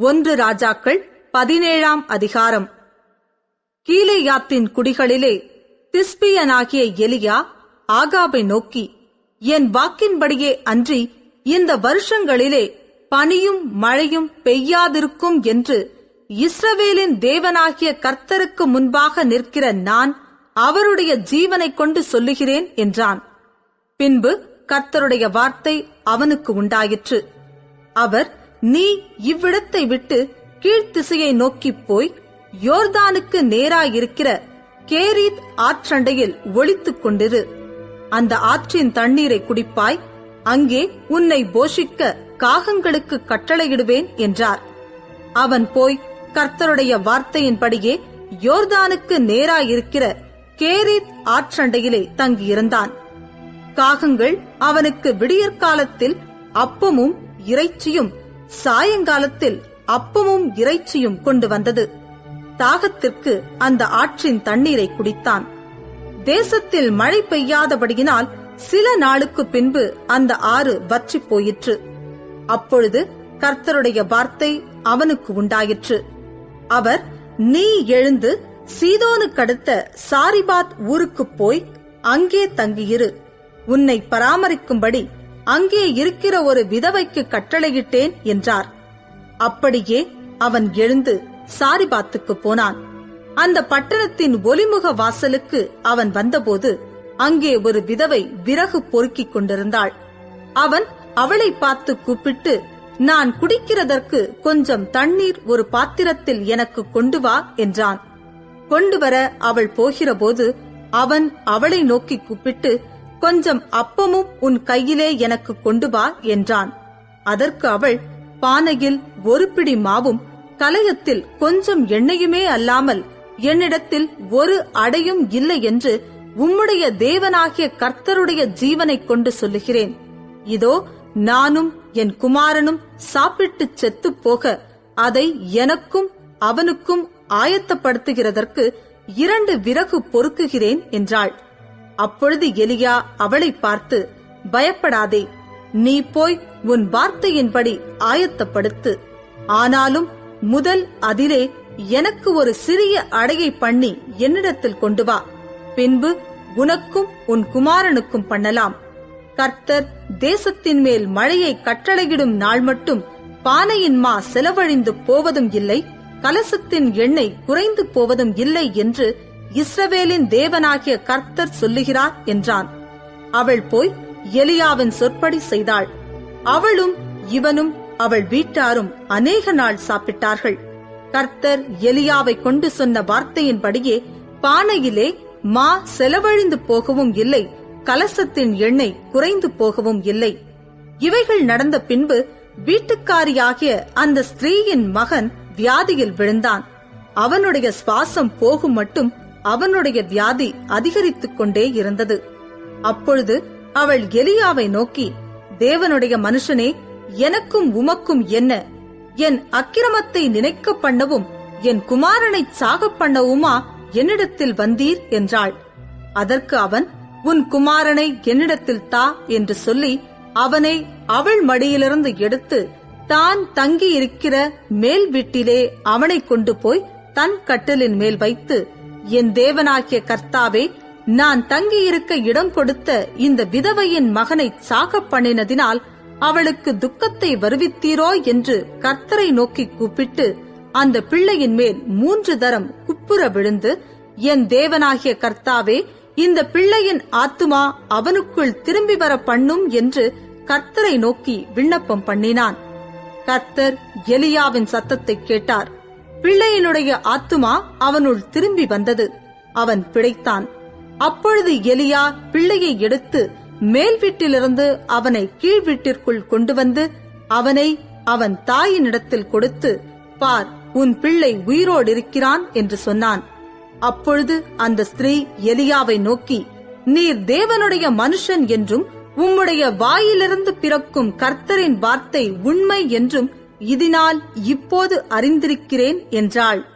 ஒன்று ராஜாக்கள் பதினேழாம் அதிகாரம். கீலேயாத்தின் குடிகளிலே திஸ்பியனாகிய எலியா ஆகாபை நோக்கி என் வாக்கின்படியே அன்றி இந்த வருஷங்களிலே பனியும் மழையும் பெய்யாதிருக்கும் என்று இஸ்ரவேலின் தேவனாகிய கர்த்தருக்கு முன்பாக நிற்கிற நான் அவருடைய ஜீவனை கொண்டு சொல்லுகிறேன் என்றான். பின்பு கர்த்தருடைய வார்த்தை அவனுக்கு உண்டாயிற்று. அவர் நீ இவ்விடத்தை விட்டு கீழ்த்திசையை நோக்கிப் போய் யோர்தானுக்கு நேராயிருக்கிற கேரீத் ஆற்றண்டையில் ஒளித்துக் கொண்டிரு. அந்த ஆற்றின் தண்ணீரை குடிப்பாய். அங்கே உன்னை போஷிக்க காகங்களுக்கு கட்டளையிடுவேன் என்றார். அவன் போய் கர்த்தருடைய வார்த்தையின்படியே யோர்தானுக்கு நேராயிருக்கிற கேரீத் ஆற்றண்டையிலே தங்கியிருந்தான். காகங்கள் அவனுக்கு விடியற்காலத்தில் அப்பமும் இறைச்சியும் சாயங்காலத்தில் அப்பமும் இறைச்சியும் கொண்டு வந்தது. தாகத்திற்கு அந்த ஆற்றின் தண்ணீரை குடித்தான். தேசத்தில் மழை பெய்யாதபடியினால் சில நாளுக்கு பின்பு அந்த ஆறு வற்றிப் போயிற்று. அப்பொழுது கர்த்தருடைய வார்த்தை அவனுக்கு உண்டாயிற்று. அவர் நீ எழுந்து சீதோனுக்கடுத்த சாரிபாத் ஊருக்குப் போய் அங்கே தங்கியிரு. உன்னை பராமரிக்கும்படி அங்கே இருக்கிற ஒரு விதவைக்கு கட்டளையிட்டேன் என்றார். அப்படியே அவன் எழுந்து சாரிபாத்துக்கு போனான். அந்த பட்டணத்தின் ஒலிமுக வாசலுக்கு அவன் வந்தபோது அங்கே ஒரு விதவை விறகு பொறுக்கிக் கொண்டிருந்தாள். அவன் அவளை பார்த்து கூப்பிட்டு நான் குடிக்கிறதற்கு கொஞ்சம் தண்ணீர் ஒரு பாத்திரத்தில் எனக்கு கொண்டு வா என்றான். கொண்டு வர அவள் போகிறபோது அவன் அவளை நோக்கி கூப்பிட்டு கொஞ்சம் அப்பமும் உன் கையிலே எனக்கு கொண்டு வா என்றான். அதற்கு அவள் பானையில் ஒரு பிடி மாவும் கலயத்தில் கொஞ்சம் எண்ணெயுமே அல்லாமல் என்னிடத்தில் ஒரு அடையும் இல்லை என்று உம்முடைய தேவனாகிய கர்த்தருடைய ஜீவனைக் கொண்டு சொல்லுகிறேன். இதோ நானும் என் குமாரனும் சாப்பிட்டு செத்துப் போக அதை எனக்கும் அவனுக்கும் ஆயத்தப்படுத்துகிறதற்கு இரண்டு விறகு பொறுக்குகிறேன் என்றாள். அப்பொழுது எலியா அவளை பார்த்து பயப்படாதே நீ போய் உன் வார்த்தையின்படி ஆயத்தப்படுத்து. ஆனாலும் முதல் அதிலே எனக்கு ஒரு சிறிய அடையை பண்ணி என்னிடத்தில் கொண்டு வா. பின்பு உனக்கும் உன் குமாரனுக்கும் பண்ணலாம். கர்த்தர் தேசத்தின் மேல் மழையை கட்டளையிடும் நாள் மட்டும் பானையின் மா செலவழிந்து போவதும் இல்லை கலசத்தின் எண்ணெய் குறைந்து போவதும் இல்லை என்று இஸ்ரவேலின் தேவனாகிய கர்த்தர் சொல்லுகிறார் என்றான். அவள் போய் எலியாவின் சொற்படி செய்தாள். அவளும் இவனும் அவள் வீட்டாரும் அநேக நாள் சாப்பிட்டார்கள். கர்த்தர் எலியாவை கொண்டு சொன்ன வார்த்தையின்படியே பானையிலே மா செலவழிந்து போகவும் இல்லை கலசத்தின் எண்ணெய் குறைந்து போகவும் இல்லை. இவைகள் நடந்த பின்பு வீட்டுக்காரியாகிய அந்த ஸ்திரீயின் மகன் வியாதியில் விழுந்தான். அவனுடைய சுவாசம் போகும் மட்டும் அவனுடைய வியாதி அதிகரித்துக் கொண்டே இருந்தது. அப்பொழுது அவள் எலியாவை நோக்கி தேவனுடைய மனுஷனே எனக்கும் உமக்கும் என்ன? என் அக்கிரமத்தை நினைக்க பண்ணவும் என் குமாரனை சாகப் பண்ணவுமா என்னிடத்தில் வந்தீர்? என்றாள். அதற்கு அவன் உன் குமாரனை என்னிடத்தில் தா என்று சொல்லி அவனை அவள் மடியிலிருந்து எடுத்து தான் தங்கி இருக்கிற மேல் வீட்டிலே அவனை கொண்டு போய் தன் கட்டிலின் மேல் வைத்து என் தேவனாகிய கர்த்தாவே நான் தங்கியிருக்க இடம் கொடுத்த இந்த விதவையின் மகனை சாகப் பண்ணினதினால் அவளுக்கு துக்கத்தை வருவித்தீரோ என்று கர்த்தரை நோக்கி கூப்பிட்டு அந்த பிள்ளையின் மேல் மூன்று தரம் குப்புற விழுந்து என் தேவனாகிய கர்த்தாவே இந்த பிள்ளையின் ஆத்துமா அவனுக்குள் திரும்பி வர பண்ணும் என்று கர்த்தரை நோக்கி விண்ணப்பம் பண்ணினான். கர்த்தர் எலியாவின் சத்தத்தை கேட்டார். பிள்ளையினுடைய ஆத்துமா அவனுள் திரும்பி வந்தது. அவன் பிழைத்தான். அப்பொழுது எலியா பிள்ளையை எடுத்து மேல் வீட்டிலிருந்து அவனை கீழ் வீட்டிற்குள் கொண்டு வந்து அவனை அவன் தாயினிடத்தில் கொடுத்து பார் உன் பிள்ளை உயிரோடு இருக்கிறான் என்று சொன்னான். அப்பொழுது அந்த ஸ்திரீ எலியாவை நோக்கி நீர் தேவனுடைய மனுஷன் என்றும் உம்முடைய வாயிலிருந்து பிறக்கும் கர்த்தரின் வார்த்தை உண்மை என்றும் இதனால் இப்போது அறிந்திருக்கிறேன் என்றாள்.